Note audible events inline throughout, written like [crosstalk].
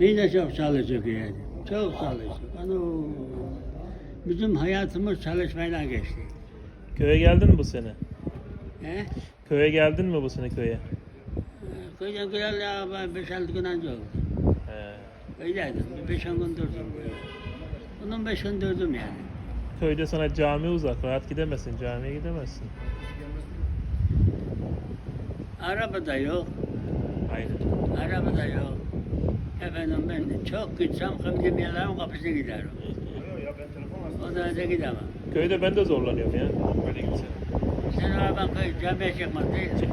Biz de çok çalıştık yani. Çok çalıştık. Ano, bizim hayatımız çalışmayla geçti. Köye geldin mi bu sene? He? Köye geldin mi bu sene köye? Köyde güzel ya ben beş altı gün önce oldu. He. Köydeydim. Bir beş on gün durdum. Bunun beş gün durdum yani. Köyde sana cami uzak. Rahat gidemezsin. Camiye gidemezsin. Araba da yok. Aynen. Araba da yok. Efendim ben çok gitsem kımcımyaların kapısına giderim. O da da gidemem. Köyde ben de zorlanıyorum ya. Öyle gitsen. Sen araban köy camiye çıkmaz değil mi?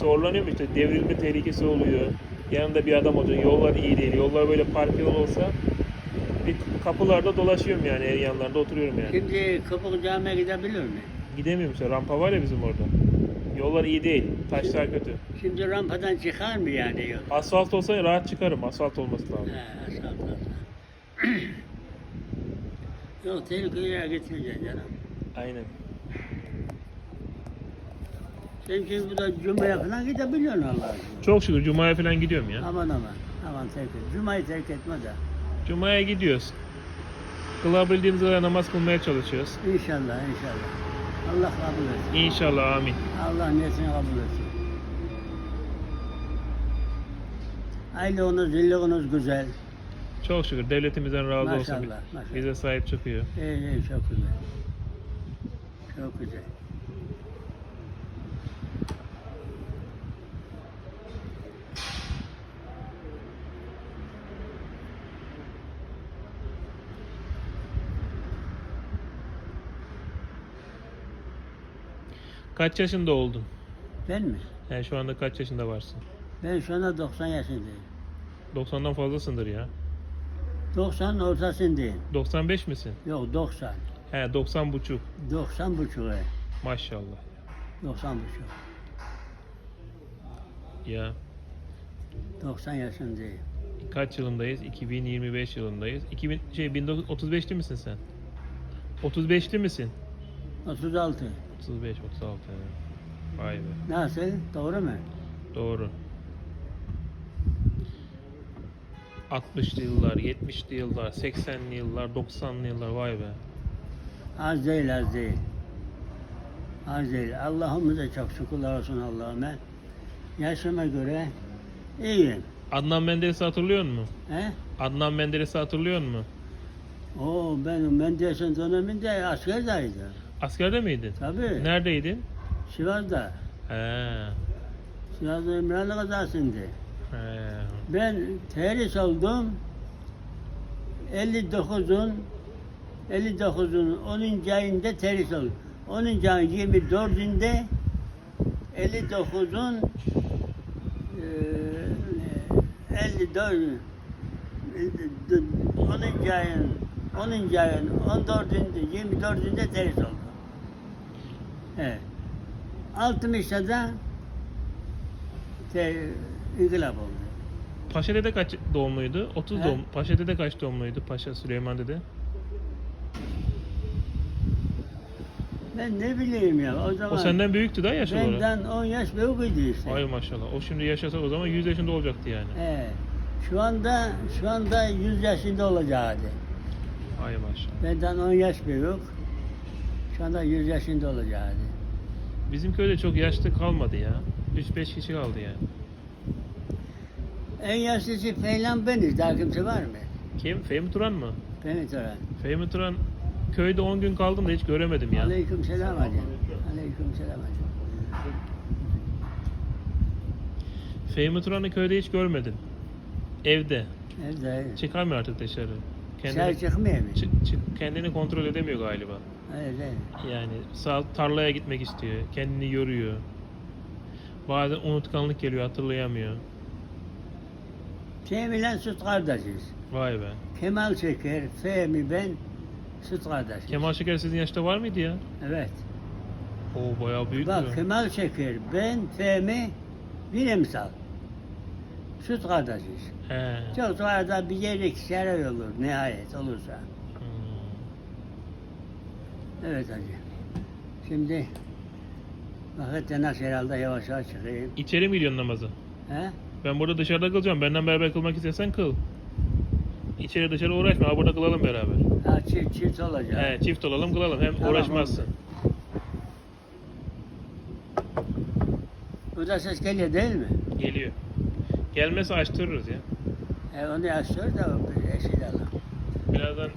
Zorlanıyorum işte. Devrilme tehlikesi oluyor. Yanında bir adam oluyor. Yollar iyi değil. Yollar böyle park yol olsa bir kapılarda dolaşıyorum yani. En yanlarında oturuyorum yani. Şimdi Kapık Camii'ye gidebilir mi? Gidemiyorum işte. Rampa var ya bizim orada. Yollar iyi değil. Taşlar kötü. Şimdi rampadan çıkar mı yani yok? Asfalt olsa rahat çıkarım. Asfalt olması lazım. He, asfalt olsa. [clears throat] Yok tehlikeli yere gitmeyeceksin canım. Aynen. Sen şimdi burada Cuma'ya falan gidebiliyorsun Allah'a. Çok şükür Cuma'ya falan gidiyorum ya. Aman aman. Aman terk et. Cuma'yı terk etme de. Cuma'ya gidiyoruz. Kılabildiğimiz kadar namaz kılmaya çalışıyoruz. İnşallah inşallah. Allah kabul etsin. İnşallah amin. Allah niyetini kabul etsin. Aylığınız, zilliğiniz güzel. Çok şükür devletimizden razı olsun. Maşallah, maşallah. Bize sahip çıkıyor. İyi iyi çok güzel. Çok güzel. Kaç yaşında oldun? Ben mi? Yani şu anda kaç yaşında varsın? Ben şu anda 90 yaşındayım. 90'dan fazlasındır ya. 90 ortasındayım. 95 misin? Yok 90. He 90 buçuk. 90 buçuk. he. Maşallah. 90 buçuk. Ya 90 yaşındayım. kaç yılındayız? 2025 yılındayız. 2000 şey 1935'li misin sen? 35'li misin? 36. 35 36. he. Vay be. Nasıl? Doğru mu? Doğru. 60'lı yıllar, 70'li yıllar, 80'li yıllar, 90'lı yıllar vay be. Az değil az değil. Az değil. Allah'ımıza çok şükürler olsun Allah'ıma. Yaşıma göre iyiyim. Adnan Menderes'i hatırlıyor musun? He? Adnan Menderes'i hatırlıyor musun? O benim Menderes'in döneminde askerdaydı. Askerde miydin? Tabii. Neredeydin? Sivas'ta. He. Sivas'ta İmralı kazasında. He. Ben terhis oldum. 59'un 59'un 10. ayında terhis oldum. 10. ayın 24'ünde 59'un eee 54 10. ayın 10. ayın 14'ünde 24'ünde terhis oldum. Evet. 60'da da te, inkılap oldu. Paşa Dede kaç doğumluydu? 30 He? doğum. Paşa Dede kaç doğumluydu? Paşa Süleyman Dede. Ben ne bileyim ya o zaman. O senden büyüktü da yaş olarak. Benden 10 yaş büyüktü işte. Ay maşallah. O şimdi yaşasa o zaman 100 yaşında olacaktı yani. He. Şu anda şu anda 100 yaşında olacaktı. Ay maşallah. Benden 10 yaş büyük. Şu anda 100 yaşında olacaktı. Bizim köyde çok yaşlı kalmadı ya. 3-5 kişi kaldı yani. En yaşlısı Feylan beniz. Daha kimse var mı? Kim? Fehmi Turan mı? Beni soran. Fehmi Turan köyde 10 gün kaldım da hiç göremedim ya. Aleyküm selam hacı. Aleyküm selam hacı. Fehmi Turan'ı köyde hiç görmedim. Evde. Nerede? Çıkamıyor artık dışarı. Kendini, çıkmıyor mu? çık- çık- kendini kontrol edemiyor galiba. Öyle. Yani sağ tarlaya gitmek istiyor. Kendini yoruyor. Bazen unutkanlık geliyor, hatırlayamıyor. Fehmi'yle süt kardeşiz. Vay be. Kemal Şeker, Fehmi ben süt kardeşiz. Kemal Şeker sizin yaşta var mıydı ya? Evet. Oo bayağı büyük. Bak Kemal Şeker, ben, Fehmi, bir emsal. Süt kardeşiz. He. Çok sonra da bir yere şerer olur nihayet olursa. Evet hacı. Şimdi vakit de nasıl herhalde yavaş yavaş çıkayım. İçeri mi gidiyorsun namaza? He? Ben burada dışarıda kılacağım. Benden beraber kılmak istersen kıl. içeri dışarı uğraşma. Ha, burada kılalım beraber. Ha, çift, çift olacak. He, çift olalım kılalım. Hem Tamam, uğraşmazsın. Burada ses geliyor değil mi? Geliyor. Gelmezse açtırırız ya. E, onu açıyor da eşit Allah. Birazdan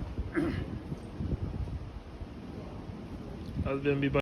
Az ben bir